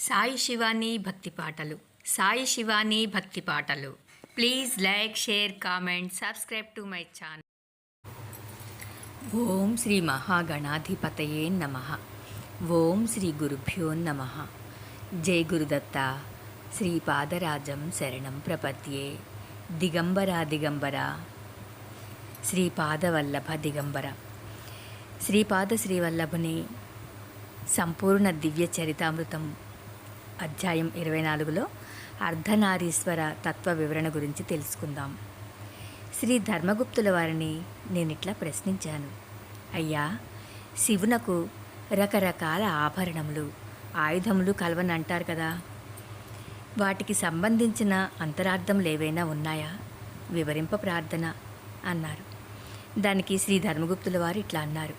సాయి శివాని భక్తి పాటలు. సాయి శివాని భక్తి పాటలు. Please like share comment subscribe to my channel. ఓం శ్రీ మహాగణాధిపతయే నమ. ఓం శ్రీ గురుభ్యో నమ. జై గురుదత్త. శ్రీ పాదరాజం శరణం ప్రపద్యే. దిగంబర దిగంబర. శ్రీపాదవల్లభ దిగంబర. శ్రీపాద శ్రీవల్లభుని సంపూర్ణ దివ్య చరితామృతం అధ్యాయం ఇరవై నాలుగులో అర్ధనారీశ్వర తత్వ వివరణ గురించి తెలుసుకుందాం. శ్రీ ధర్మగుప్తుల వారిని నేను ఇట్లా ప్రశ్నించాను. అయ్యా శివునకు రకరకాల ఆభరణములు ఆయుధములు కలవని అంటారు కదా. వాటికి సంబంధించిన అంతరార్థములు ఏవైనా ఉన్నాయా? వివరింప ప్రార్థన అన్నారు. దానికి శ్రీ ధర్మగుప్తుల వారు ఇట్లా అన్నారు.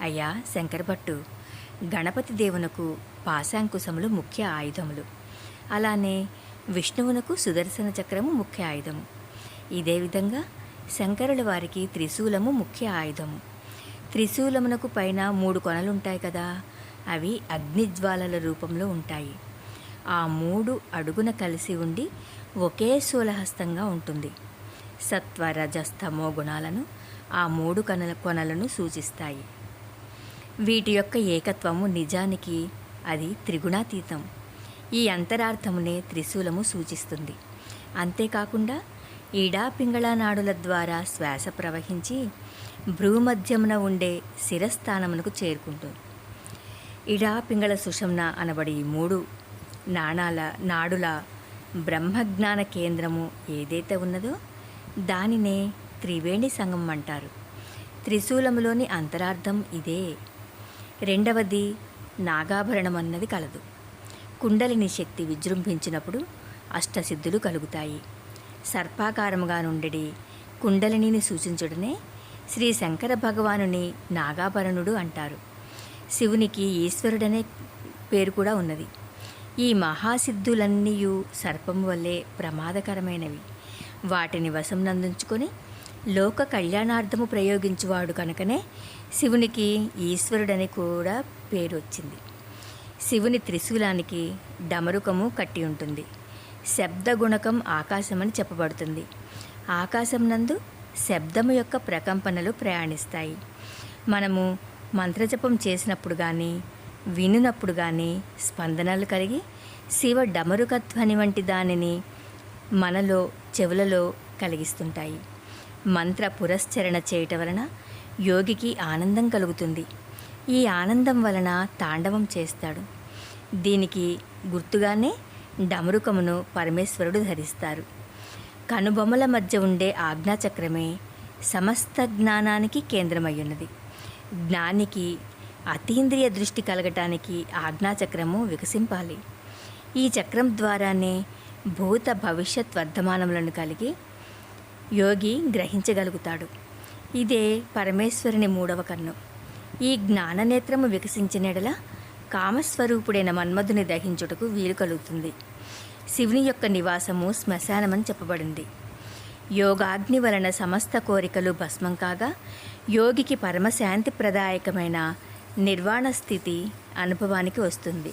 అయ్యా శంకరభట్టు గణపతి దేవునకు పాశాంకుశములు ముఖ్య ఆయుధములు. అలానే విష్ణువునకు సుదర్శన చక్రము ముఖ్య ఆయుధము. ఇదే విధంగా శంకరుల వారికి త్రిశూలము ముఖ్య ఆయుధము. త్రిశూలమునకు పైన మూడు కొనలుంటాయి కదా అవి అగ్నిజ్వాలల రూపంలో ఉంటాయి. ఆ మూడు అడుగున కలిసి ఉండి ఒకే శూలహస్తంగా ఉంటుంది. సత్వ రజస్తమో గుణాలను ఆ మూడు కొనల కొనలను సూచిస్తాయి. వీటి యొక్క ఏకత్వము నిజానికి అది త్రిగుణాతీతం. ఈ అంతరార్థమునే త్రిశూలము సూచిస్తుంది. అంతేకాకుండా ఈడా పింగళ నాడుల ద్వారా శ్వాస ప్రవహించి భ్రూమధ్యమున ఉండే శిరస్థానమునకు చేరుకుంటుంది. ఇడా పింగళ సుషమ్న అనబడి ఈ మూడు నాణాల నాడుల బ్రహ్మజ్ఞాన కేంద్రము ఏదైతే ఉన్నదో దానినే త్రివేణి సంగమం అంటారు. త్రిశూలములోని అంతరార్థం ఇదే. రెండవది నాగాభరణం అన్నది కలదు. కుండలిని శక్తి విజృంభించినప్పుడు అష్టసిద్ధులు కలుగుతాయి. సర్పాకారముగా నుండి కుండలిని సూచించుడనే శ్రీ శంకర భగవానుని నాగాభరణుడు అంటారు. శివునికి ఈశ్వరుడనే పేరు కూడా ఉన్నది. ఈ మహాసిద్ధులన్నీయు సర్పం వల్లే ప్రమాదకరమైనవి. వాటిని వశం నందుంచుకొని లోక కళ్యాణార్థము ప్రయోగించువాడు కనుకనే శివునికి ఈశ్వరుడని కూడా పేరు వచ్చింది శివుని త్రిశూలానికి డమరుకము కట్టి ఉంటుంది. శబ్దగుణకం ఆకాశమని చెప్పబడుతుంది. ఆకాశం నందు శబ్దము యొక్క ప్రకంపనలు ప్రయాణిస్తాయి. మనము మంత్రజపం చేసినప్పుడు కానీ వినునప్పుడు కానీ స్పందనలు కలిగి శివ డమరుకధ్వని వంటి దానిని మనలో చెవులలో కలిగిస్తుంటాయి. మంత్ర పురస్చరణ చేయటం వలన యోగికి ఆనందం కలుగుతుంది. ఈ ఆనందం వలన తాండవం చేస్తాడు. దీనికి గుర్తుగానే డమరుకమును పరమేశ్వరుడు ధరిస్తారు. కనుబొమ్మల మధ్య ఉండే ఆజ్ఞాచక్రమే సమస్త జ్ఞానానికి కేంద్రమయ్యున్నది. జ్ఞానికి అతీంద్రియ దృష్టి కలగటానికి ఆజ్ఞాచక్రము వికసింపాలి. ఈ చక్రం ద్వారానే భూత భవిష్యత్ వర్ధమానములను కలిగి యోగి గ్రహించగలుగుతాడు. ఇదే పరమేశ్వరుని మూడవ కన్ను. ఈ జ్ఞాననేత్రము వికసించినడల కామస్వరూపుడైన మన్మధుని దహించుటకు వీలు కలుగుతుంది. శివుని యొక్క నివాసము శ్మశానమని చెప్పబడింది. యోగాగ్ని వలన సమస్త కోరికలు భస్మం కాగా యోగికి పరమశాంతి ప్రదాయకమైన నిర్వాణ స్థితి అనుభవానికి వస్తుంది.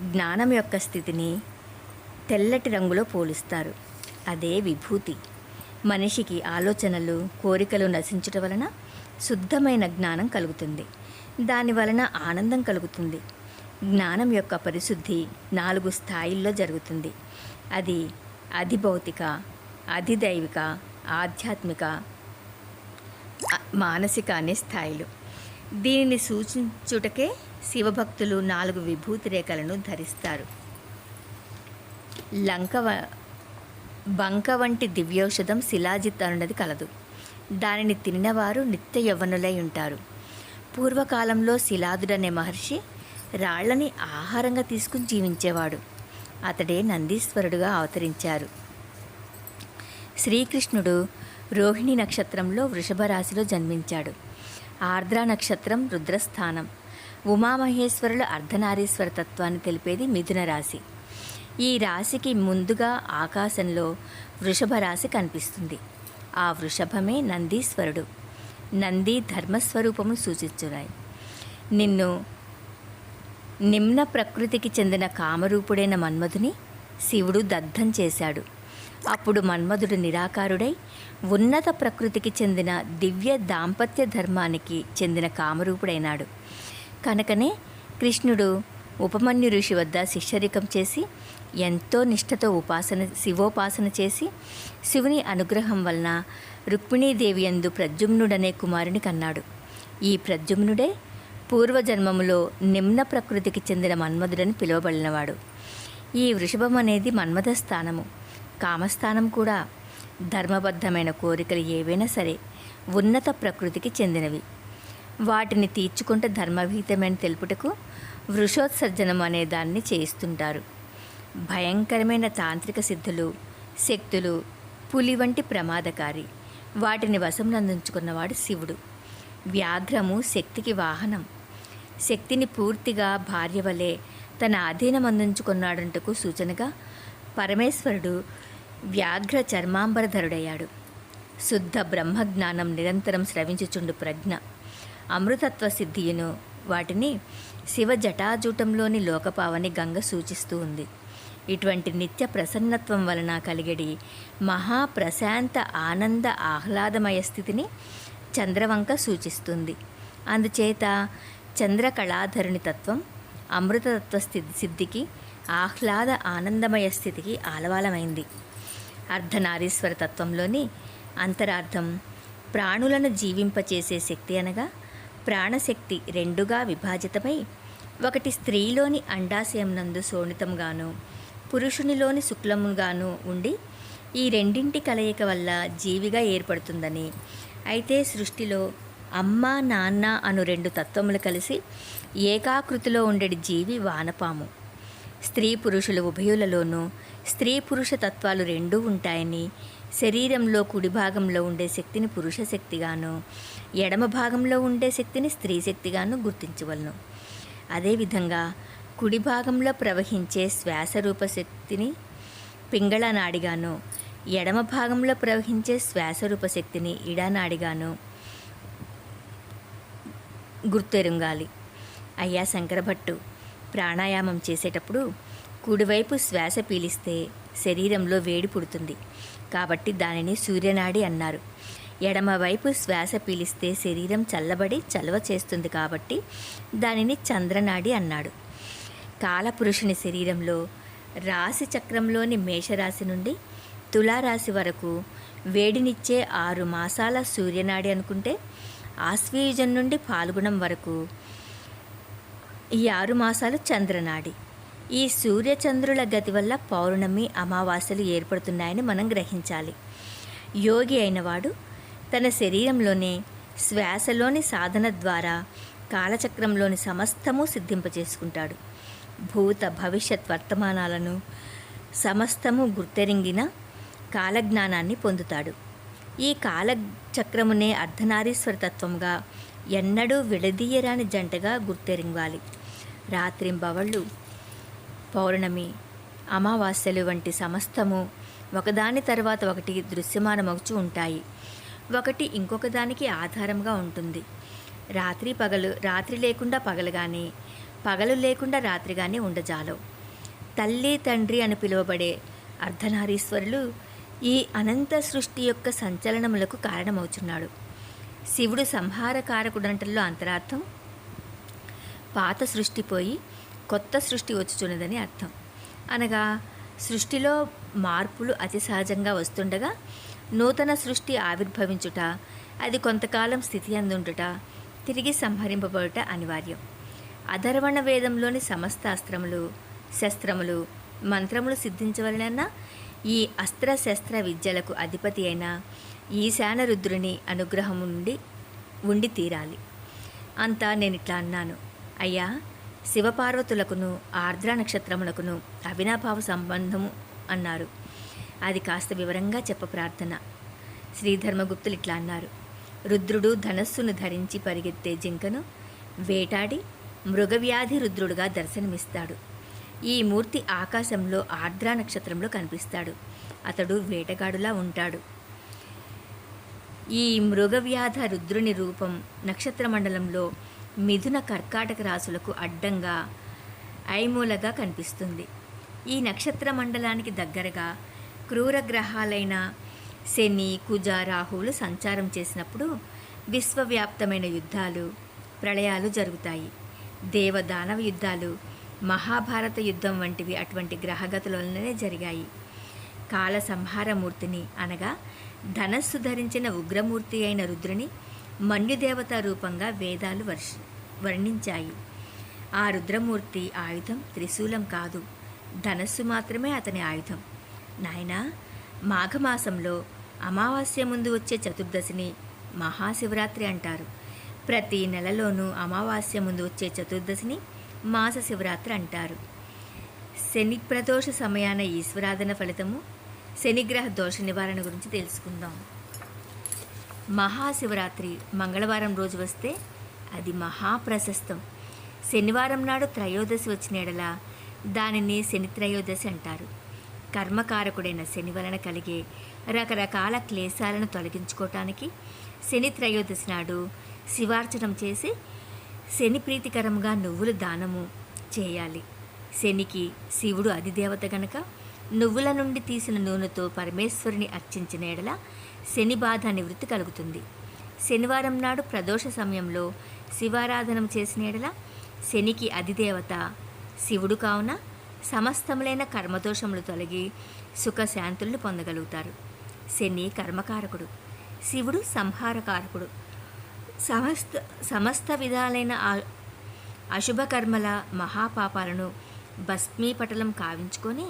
జ్ఞానం యొక్క స్థితిని తెల్లటి రంగులో పోలుస్తారు. అదే విభూతి. మనిషికి ఆలోచనలు కోరికలు నశించుట వలన శుద్ధమైన జ్ఞానం కలుగుతుంది. దాని వలన ఆనందం కలుగుతుంది. జ్ఞానం యొక్క పరిశుద్ధి నాలుగు స్థాయిల్లో జరుగుతుంది. అది అధిభౌతిక అధిదైవిక ఆధ్యాత్మిక మానసిక అనే స్థాయిలు. దీనిని సూచించుటకే శివభక్తులు నాలుగు విభూతి రేఖలను ధరిస్తారు. లంక బంక వంటి దివ్యౌషధం శిలాజిత్ అనున్నది కలదు. దానిని తిన్నవారు నిత్య యవ్వనులై ఉంటారు. పూర్వకాలంలో శిలాదుడనే మహర్షి రాళ్ళని ఆహారంగా తీసుకుని జీవించేవాడు. అతడే నందీశ్వరుడుగా అవతరించారు. శ్రీకృష్ణుడు రోహిణి నక్షత్రంలో వృషభ రాశిలో జన్మించాడు. ఆర్ద్ర నక్షత్రం రుద్రస్థానం. ఉమామహేశ్వరుల అర్ధనారీశ్వర తత్వాన్ని తెలిపేది మిథున రాశి. ఈ రాశికి ముందుగా ఆకాశంలో వృషభ రాశి కనిపిస్తుంది. ఆ వృషభమే నందీశ్వరుడు. నంది ధర్మస్వరూపము సూచిస్తున్నాయి. నిన్ను నిమ్న ప్రకృతికి చెందిన కామరూపుడైన మన్మధుని శివుడు దగ్ధం చేశాడు. అప్పుడు మన్మధుడు నిరాకారుడై ఉన్నత ప్రకృతికి చెందిన దివ్య దాంపత్య ధర్మానికి చెందిన కామరూపుడైనాడు. కనుకనే కృష్ణుడు ఉపమన్యు ఋషి వద్ద శిష్యరికం చేసి ఎంతో నిష్ఠతో ఉపాసన శివోపాసన చేసి శివుని అనుగ్రహం వలన రుక్మిణీదేవి యందు ప్రద్యుమ్నుడనే కుమారుని కన్నాడు. ఈ ప్రద్యుమ్నుడే పూర్వజన్మములో నిమ్న ప్రకృతికి చెందిన మన్మధుడని పిలువబడినవాడు. ఈ వృషభం అనేది మన్మథ స్థానము. కామస్థానం కూడా ధర్మబద్ధమైన కోరికలు ఏవైనా సరే ఉన్నత ప్రకృతికి చెందినవి. వాటిని తీర్చుకుంటే ధర్మభీతమైన తెలుపుటకు వృషోత్సర్జనం అనే దాన్ని చేయిస్తుంటారు. భయంకరమైన తాంత్రిక సిద్ధులు శక్తులు పులి వంటి ప్రమాదకారి. వాటిని వశంనందించుకున్నవాడు శివుడు. వ్యాఘ్రము శక్తికి వాహనం. శక్తిని పూర్తిగా భార్య వలె తన అధీనం అందించుకున్నాడంటకు సూచనగా పరమేశ్వరుడు వ్యాఘ్ర చర్మాంబరధరుడయ్యాడు శుద్ధ బ్రహ్మజ్ఞానం నిరంతరం స్రవించుచుండు ప్రజ్ఞ. అమృతత్వ సిద్ధియును వాటిని శివ జటాజూటంలోని లోకపావని గంగ సూచిస్తూ ఉంది. ఇటువంటి నిత్య ప్రసన్నత్వం వలన కలిగడి మహాప్రశాంత ఆనంద ఆహ్లాదమయ స్థితిని చంద్రవంక సూచిస్తుంది. అందుచేత చంద్రకళాధరుని తత్వం అమృతతత్వ స్థితి సిద్ధికి ఆహ్లాద ఆనందమయ స్థితికి ఆలవాలమైంది. అర్ధనారీశ్వర తత్వంలోని అంతరార్థం ప్రాణులను జీవింపచేసే శక్తి అనగా ప్రాణశక్తి రెండుగా విభాజితమై ఒకటి స్త్రీలోని అండాశయం నందు శోణితంగాను పురుషునిలోని శుక్లముగాను ఉండి ఈ రెండింటి కలయిక వల్ల జీవిగా ఏర్పడుతుందని. అయితే సృష్టిలో అమ్మ నాన్న అను రెండు తత్వములు కలిసి ఏకాకృతిలో ఉండేది జీవి వానపాము. స్త్రీ పురుషుల ఉభయులలోనూ స్త్రీ పురుష తత్వాలు రెండూ ఉంటాయని శరీరంలో కుడి భాగంలో ఉండే శక్తిని పురుష శక్తిగాను ఎడమ భాగంలో ఉండే శక్తిని స్త్రీ శక్తిగాను గుర్తించవలను. అదేవిధంగా కుడి భాగంలో ప్రవహించే శ్వాసరూప శక్తిని పింగళనాడిగాను. ఎడమ భాగంలో ప్రవహించే శ్వాసరూప శక్తిని ఇడానాడిగాను. గుర్తెరుంగాలి. అయ్యా శంకరభట్టు ప్రాణాయామం చేసేటప్పుడు కుడివైపు శ్వాస పీలిస్తే శరీరంలో వేడి పుడుతుంది. కాబట్టి దానిని సూర్యనాడి అన్నారు. ఎడమవైపు శ్వాస పీలిస్తే శరీరం చల్లబడి చలవ చేస్తుంది కాబట్టి దానిని చంద్రనాడి అన్నాడు. కాలపురుషుని శరీరంలో రాశి చక్రంలోని మేషరాశి నుండి తులారాశి వరకు వేడినిచ్చే ఆరు మాసాల సూర్యనాడి అనుకుంటే ఆశ్వీయుజం నుండి పాల్గొనం వరకు ఈ ఆరు మాసాలు చంద్రనాడి. ఈ సూర్యచంద్రుల గతి వల్ల పౌర్ణమి అమావాస్యలు ఏర్పడుతున్నాయని మనం గ్రహించాలి. యోగి అయినవాడు తన శరీరంలోనే శ్వాసలోని సాధన ద్వారా కాలచక్రంలోని సమస్తము సిద్ధింపచేసుకుంటాడు భూత భవిష్యత్ వర్తమానాలను సమస్తము గుర్తెరింగిన కాలజ్ఞానాన్ని పొందుతాడు. ఈ కాలచక్రమునే అర్ధనారీశ్వర తత్వంగా ఎన్నడూ విడదీయరాని జంటగా గుర్తెరింగాలి రాత్రింబవళ్ళు పౌర్ణమి అమావాస్యలు వంటి సమస్తము ఒకదాని తర్వాత ఒకటి దృశ్యమానమవుచూ ఉంటాయి. ఒకటి ఇంకొక దానికి ఆధారంగా ఉంటుంది. రాత్రి పగలు రాత్రి లేకుండా పగలు కానీ పగలు లేకుండా రాత్రిగానే ఉండజాలవు. తల్లి తండ్రి అని పిలువబడే అర్ధనారీశ్వరులు ఈ అనంత సృష్టి యొక్క సంచలనములకు కారణమవుచున్నాడు. శివుడు సంహారకారకుడంటల్లో అంతరార్థం పాత సృష్టి పోయి కొత్త సృష్టి వచ్చుచున్నదని అర్థం. అనగా సృష్టిలో మార్పులు అతి సహజంగా వస్తుండగా నూతన సృష్టి ఆవిర్భవించుట అది కొంతకాలం స్థితి అందుండుట తిరిగి సంహరింపబడుట అనివార్యం. అధర్వణ వేదంలోని సమస్త అస్త్రములు శస్త్రములు మంత్రములు సిద్ధించవలనన్నా ఈ అస్త్ర శస్త్ర విద్యలకు అధిపతి అయిన ఈశాన రుద్రుని అనుగ్రహం నుండి ఉండి తీరాలి. అంతా నేను ఇట్లా అన్నాను. అయ్యా శివపార్వతులకును ఆర్ద్ర నక్షత్రములకును అవినాభావ సంబంధము అన్నారు. అది కాస్త వివరంగా చెప్ప ప్రార్థన. శ్రీధర్మగుప్తులు ఇట్లా అన్నారు. రుద్రుడు ధనస్సును ధరించి పరిగెత్తే జింకను వేటాడి మృగవ్యాధి రుద్రుడుగా దర్శనమిస్తాడు. ఈ మూర్తి ఆకాశంలో ఆర్ద్ర నక్షత్రంలో కనిపిస్తాడు. అతడు వేటగాడులా ఉంటాడు. ఈ మృగవ్యాధ రుద్రుని రూపం నక్షత్ర మండలంలో మిథున కర్కాటక రాశులకు అడ్డంగా ఐమూలగా కనిపిస్తుంది. ఈ నక్షత్ర మండలానికి దగ్గరగా క్రూర గ్రహాలైన శని కుజ రాహువులు సంచారం చేసినప్పుడు విశ్వవ్యాప్తమైన యుద్ధాలు ప్రళయాలు జరుగుతాయి. దేవదానవ యుద్ధాలు మహాభారత యుద్ధం వంటివి అటువంటి గ్రహగతులలోనే జరిగాయి. కాల సంహారమూర్తిని అనగా ధనస్సు ధరించిన ఉగ్రమూర్తి అయిన రుద్రుని మన్యుదేవత రూపంగా వేదాలు వర్ష వర్ణించాయి. ఆ రుద్రమూర్తి ఆయుధం త్రిశూలం కాదు ధనస్సు మాత్రమే అతని ఆయుధం. నాయనా మాఘమాసంలో అమావాస్య ముందు వచ్చే చతుర్దశిని మహాశివరాత్రి అంటారు. ప్రతి నెలలోనూ అమావాస్య ముందు వచ్చే చతుర్దశిని మాస శివరాత్రి అంటారు. శని ప్రదోష సమయాన ఈశ్వరాధన ఫలితము శనిగ్రహ దోష నివారణ గురించి తెలుసుకుందాం. మహాశివరాత్రి మంగళవారం రోజు వస్తే అది మహాప్రశస్తం. శనివారం నాడు త్రయోదశి వచ్చిన ఎడల దానిని శని త్రయోదశి అంటారు. కర్మకారకుడైన శని వలన కలిగే రకరకాల క్లేశాలను తొలగించుకోవటానికి శని త్రయోదశి నాడు శివార్చనం చేసి శని ప్రీతికరంగా నువ్వులు దానము చేయాలి. శనికి శివుడు అధిదేవత గనక నువ్వుల నుండి తీసిన నూనెతో పరమేశ్వరుని అర్చించిన ఎడల శని బాధ నివృత్తి కలుగుతుంది. శనివారం నాడు ప్రదోష సమయంలో శివారాధనం చేసిన ఎడల శనికి అధిదేవత శివుడు కావున సమస్తములైన కర్మదోషములు తొలగి సుఖశాంతులను పొందగలుగుతారు. శని కర్మకారకుడు శివుడు సంహారకారకుడు సమస్త సమస్త విధాలైన అశుభకర్మల మహాపాపాలను భస్మీపటలం కావించుకొని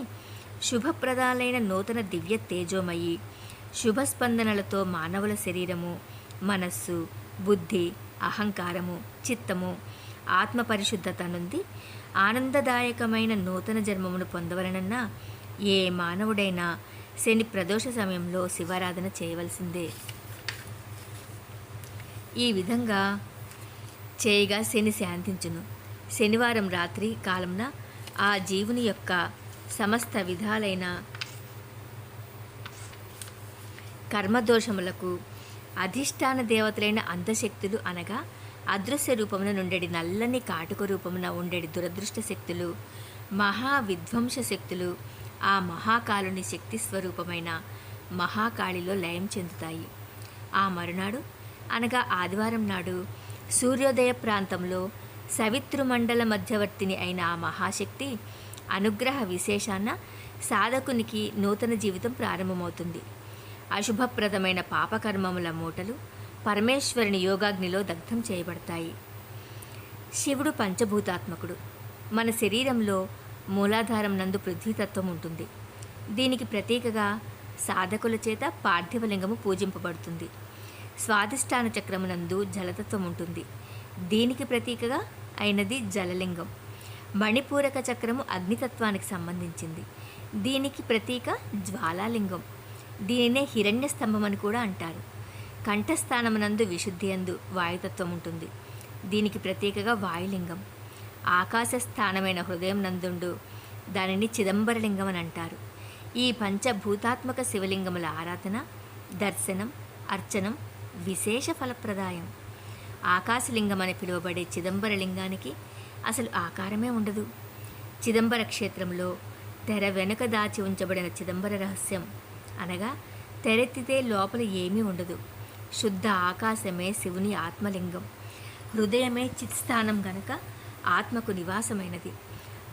శుభప్రదాలైన నూతన దివ్య తేజోమయి శుభస్పందనలతో మానవుల శరీరము మనస్సు బుద్ధి అహంకారము చిత్తము ఆత్మ పరిశుద్ధత నుండి ఆనందదాయకమైన నూతన జన్మమును పొందవలనన్న ఏ మానవుడైనా శని ప్రదోష సమయంలో శివారాధన చేయవలసిందే. ఈ విధంగా చేయగా శని శాంతించును. శనివారం రాత్రి కాలంన ఆ జీవుని యొక్క సమస్త విధాలైన కర్మదోషములకు అధిష్టాన దేవతలైన అంధశక్తులు అనగా అదృశ్య రూపమున నుండెడి నల్లని కాటుక రూపమున ఉండేడి దురదృష్ట శక్తులు మహా విధ్వంస శక్తులు ఆ మహాకాలుని శక్తి స్వరూపమైన మహాకాళిలో లయం చెందుతాయి. ఆ మరునాడు అనగా ఆదివారం నాడు సూర్యోదయ ప్రాంతంలో సవితృమండల మధ్యవర్తిని అయిన ఆ మహాశక్తి అనుగ్రహ విశేషాన సాధకునికి నూతన జీవితం ప్రారంభమవుతుంది. అశుభప్రదమైన పాపకర్మముల మూటలు పరమేశ్వరుని యోగాగ్నిలో దగ్ధం చేయబడతాయి. శివుడు పంచభూతాత్మకుడు. మన శరీరంలో మూలాధారం నందు పృథ్వీతత్వం ఉంటుంది. దీనికి ప్రతీకగా సాధకుల చేత పార్థివలింగము పూజింపబడుతుంది. స్వాదిష్టాన చక్రమునందు జలతత్వం ఉంటుంది దీనికి ప్రతీకగా అయినది జలలింగం. మణిపూరక చక్రము అగ్నితత్వానికి సంబంధించింది. దీనికి ప్రతీక జ్వాలాలింగం. దీనినే హిరణ్య స్తంభం అని కూడా అంటారు. కంఠస్థానమునందు విశుద్ధి అందు వాయుతత్వం ఉంటుంది దీనికి ప్రతీకగా వాయులింగం. ఆకాశ స్థానమైన హృదయం నందుండు దానిని చిదంబరలింగం అని అంటారు ఈ పంచభూతాత్మక శివలింగముల ఆరాధన దర్శనం అర్చనం విశేష ఫలప్రదాయం. ఆకాశలింగం అని పిలువబడే చిదంబరలింగానికి అసలు ఆకారమే ఉండదు. చిదంబర క్షేత్రంలో తెర వెనుక దాచి ఉంచబడిన చిదంబర రహస్యం. అనగా తెరెత్తితే లోపల ఏమీ ఉండదు. శుద్ధ ఆకాశమే శివుని ఆత్మలింగం. హృదయమే చిత్స్థానం గనక ఆత్మకు నివాసమైనది.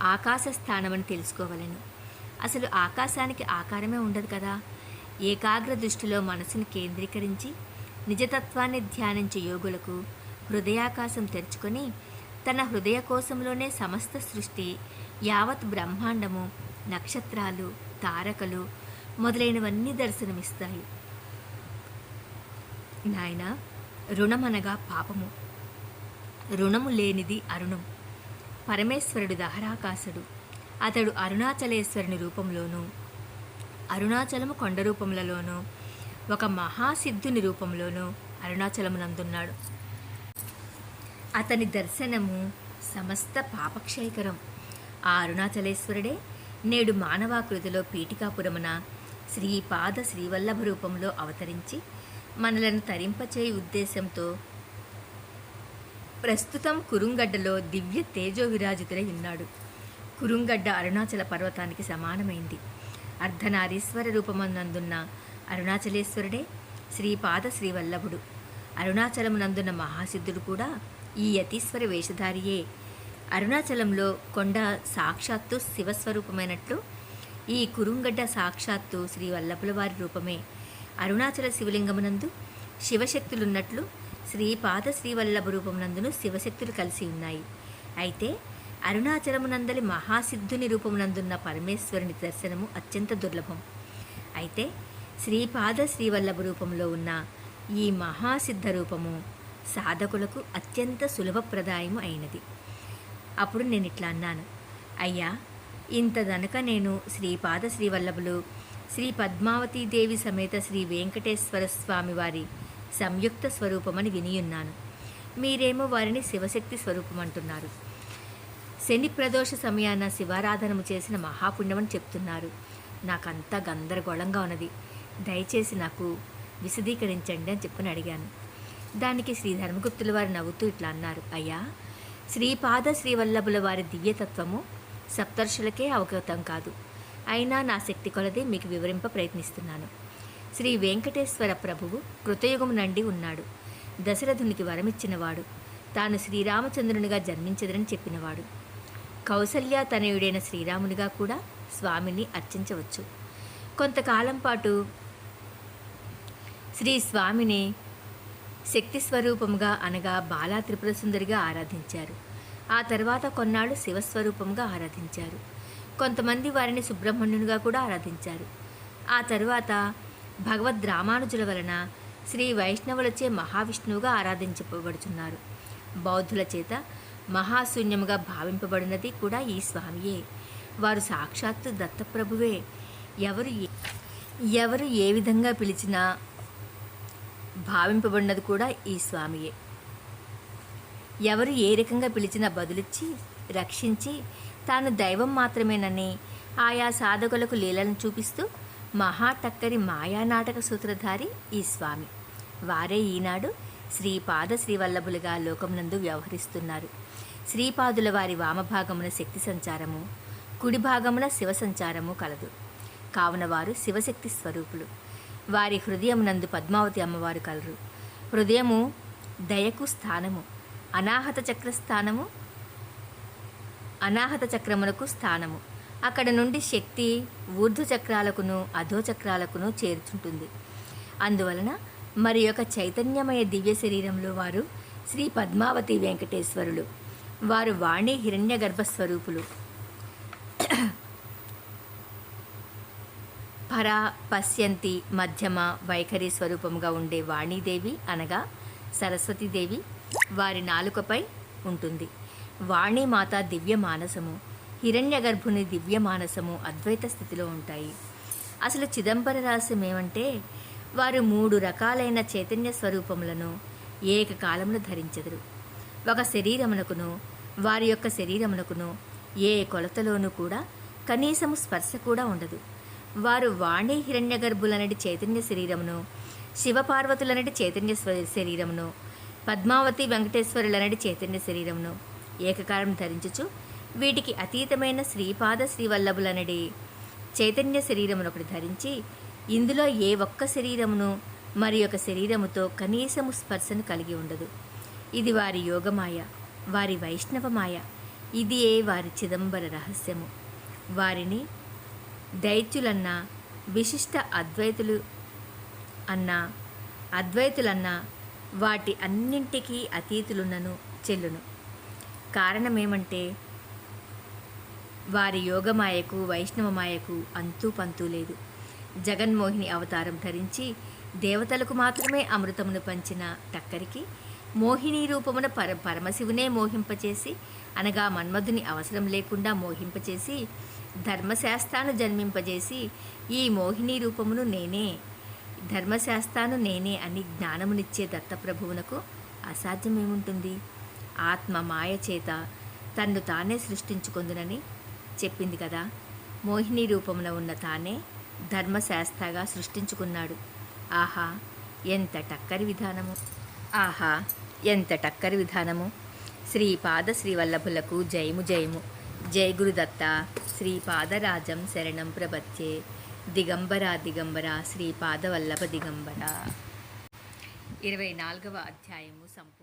ఆకాశ స్థానమని తెలుసుకోవలను. అసలు ఆకాశానికి ఆకారమే ఉండదు కదా? ఏకాగ్ర దృష్టిలో మనసును కేంద్రీకరించి నిజతత్వాన్ని ధ్యానించే యోగులకు హృదయాకాశం తెరుచుకొని తన హృదయ కోశంలోనే సమస్త సృష్టి యావత్ బ్రహ్మాండము నక్షత్రాలు తారకలు మొదలైనవన్నీ దర్శనమిస్తాయి. నాయన రుణమనగా పాపము. రుణము లేనిది అరుణం. పరమేశ్వరుడు దహరాకాశుడు అతడు అరుణాచలేశ్వరుని రూపంలోనూ అరుణాచలము కొండ రూపములలోనూ ఒక మహాసిద్ధుని రూపంలోనూ అరుణాచలమునందున్నాడు. అతని దర్శనము సమస్త పాపక్షయకరం. ఆ అరుణాచలేశ్వరుడే నేడు మానవాకృతిలో పీఠికాపురమున శ్రీపాద శ్రీవల్లభ రూపంలో అవతరించి మనలను తరింపచేయ ఉద్దేశంతో ప్రస్తుతం కురుంగడ్డలో దివ్య తేజో విరాజితుడై ఉన్నాడు. కురుంగడ్డ అరుణాచల పర్వతానికి సమానమైంది. అర్ధనారీశ్వర రూపమందున్న అరుణాచలేశ్వరుడే శ్రీపాద శ్రీవల్లభుడు. అరుణాచలమునందున్న మహాసిద్ధుడు కూడా ఈ యతీశ్వర వేషధారియే. అరుణాచలంలో కొండ సాక్షాత్తు శివస్వరూపమైనట్లు ఈ కురుంగడ్డ సాక్షాత్తు శ్రీ వల్లభుల వారి రూపమే. అరుణాచల శివలింగమునందు శివశక్తులున్నట్లు శ్రీపాద శ్రీవల్లభ రూపమునందును శివశక్తులు కలిసి ఉన్నాయి. అయితే అరుణాచలమునందలి మహాసిద్ధుని రూపమునందున్న పరమేశ్వరుని దర్శనము అత్యంత దుర్లభం. అయితే శ్రీపాద శ్రీవల్లభ రూపంలో ఉన్న ఈ మహాసిద్ధ రూపము సాధకులకు అత్యంత సులభప్రదాయము అయినది. అప్పుడు నేను ఇట్లా అన్నాను అయ్యా ఇంతదనక నేను శ్రీపాద శ్రీవల్లభులు శ్రీ పద్మావతీదేవి సమేత శ్రీ వెంకటేశ్వర స్వామి వారి సంయుక్త స్వరూపమని వినియున్నాను. మీరేమో వారిని శివశక్తి స్వరూపం అంటున్నారు శని ప్రదోష సమయాన శివారాధనము చేసిన మహాపుణ్యమని చెప్తున్నారు. నాకంతా గందరగోళంగా ఉన్నది. దయచేసి నాకు విశదీకరించండి అని చెప్పని అడిగాను. దానికి శ్రీ ధర్మగుప్తుల వారు నవ్వుతూ ఇట్లా అన్నారు. అయ్యా శ్రీపాద శ్రీవల్లభుల వారి దివ్యతత్వము సప్తర్షులకే అవగతం కాదు. అయినా నా శక్తి కొలది మీకు వివరింప ప్రయత్నిస్తున్నాను. శ్రీ వెంకటేశ్వర ప్రభువు కృతయుగము నండి ఉన్నాడు. దశరథునికి వరమిచ్చినవాడు. తాను శ్రీరామచంద్రునిగా జన్మించదని చెప్పినవాడు. కౌసల్య తనయుడైన శ్రీరామునిగా కూడా స్వామిని అర్చించవచ్చు. కొంతకాలం పాటు శ్రీ స్వామిని శక్తి స్వరూపముగా అనగా బాలా త్రిపుర సుందరిగా ఆరాధించారు. ఆ తర్వాత కొన్నాళ్ళు శివస్వరూపంగా ఆరాధించారు. కొంతమంది వారిని సుబ్రహ్మణ్యునిగా కూడా ఆరాధించారు. ఆ తరువాత భగవద్ రామానుజుల వలన శ్రీ వైష్ణవులచే మహావిష్ణువుగా ఆరాధించబడుచున్నారు. బౌద్ధుల చేత మహాశూన్యముగా భావింపబడినది కూడా ఈ స్వామియే. వారు సాక్షాత్తు దత్తప్రభువే. ఎవరు ఎవరు ఏ విధంగా పిలిచినా భావింపబడినది కూడా ఈ స్వామియే. ఎవరు ఏ రకంగా పిలిచినా బదులిచ్చి రక్షించి తాను దైవం మాత్రమేనని ఆయా సాధకులకు లీలను చూపిస్తూ మహాటక్కరి మాయానాటక మాయా నాటక సూత్రధారి ఈ స్వామి. వారే ఈనాడు శ్రీపాద శ్రీవల్లభులుగా లోకమునందు వ్యవహరిస్తున్నారు. శ్రీపాదుల వారి వామభాగమున శక్తి సంచారము కుడి భాగమున శివ సంచారము కలదు. కావున వారు శివశక్తి స్వరూపులు. వారి హృదయమునందు పద్మావతి అమ్మవారు కలరు. హృదయము దయకు స్థానము. అనాహత చక్ర స్థానము అనాహత చక్రములకు స్థానము. అక్కడ నుండి శక్తి ఊర్ధ్వ చక్రాలకును అధో చక్రాలకును చేరుచుంటుంది. అందువలన మరి యొక్క చైతన్యమయ దివ్య శరీరంలో వారు శ్రీ పద్మావతి వెంకటేశ్వరులు. వారు వాణి హిరణ్య గర్భస్వరూపులు. పర పశ్యంతి మధ్యమ వైఖరి స్వరూపముగా ఉండే వాణీదేవి అనగా సరస్వతీదేవి వారి నాలుకపై ఉంటుంది. వాణీమాత దివ్య మానసము హిరణ్య గర్భుని దివ్య మానసము అద్వైత స్థితిలో ఉంటాయి. అసలు చిదంబర రహస్యం ఏమంటే వారు మూడు రకాలైన చైతన్య స్వరూపములను ఏకకాలంలో ధరించెదరు. ఒక శరీరమునకును వారి యొక్క శరీరమునకును ఏ కొలతలోనూ కూడా కనీసము స్పర్శ కూడా ఉండదు. వారు వాణి హిరణ్య గర్భులనటి చైతన్య శరీరమును శివపార్వతులనటి చైతన్య శరీరమును పద్మావతి వెంకటేశ్వరులనటి చైతన్య శరీరమును ఏకకాలం ధరించుచు వీటికి అతీతమైన శ్రీపాద శ్రీవల్లభులనడి చైతన్య శరీరమును ఒకటి ధరించి ఇందులో ఏ ఒక్క శరీరమును మరి ఒక శరీరముతో కనీసము స్పర్శను కలిగి ఉండదు. ఇది వారి యోగమాయ వారి వైష్ణవమాయ ఇది ఏ వారి చిదంబర రహస్యము. వారిని దైత్యులన్నా విశిష్ట అద్వైతులు అన్నా అద్వైతులన్నా వాటి అన్నింటికీ అతీతులున్నను చెల్లును. కారణమేమంటే వారి యోగమాయకు వైష్ణవమాయకు అంతూ పంతూ లేదు. జగన్మోహిని అవతారం ధరించి దేవతలకు మాత్రమే అమృతమును పంచిన టక్కరికి మోహిని రూపమున పర పరమశివునే మోహింపచేసి అనగా మన్మధుని అవసరం లేకుండా మోహింపచేసి ధర్మశాస్త్రాను జన్మింపజేసి ఈ మోహిని రూపమును నేనే. ధర్మశాస్త్రాను నేనే అని జ్ఞానమునిచ్చే దత్తప్రభువునకు అసాధ్యమేముంటుంది? ఆత్మ మాయ చేత తన్ను తానే సృష్టించుకుందునని చెప్పింది కదా. మోహిని రూపమున ఉన్న తానే ధర్మశాస్త్రగా సృష్టించుకున్నాడు. ఆహా ఎంత టక్కరి విధానము? ఆహా ఎంత టక్కరి విధానము? శ్రీపాద శ్రీవల్లభులకు జయము జయము. జయ గురుదత్త శ్రీ పాదరాజం శరణం ప్రభత్యే దిగంబర దిగంబర శ్రీ పాదవల్లభ దిగంబర. ఇరవై నాలుగవ అధ్యాయము సంపూర్ణ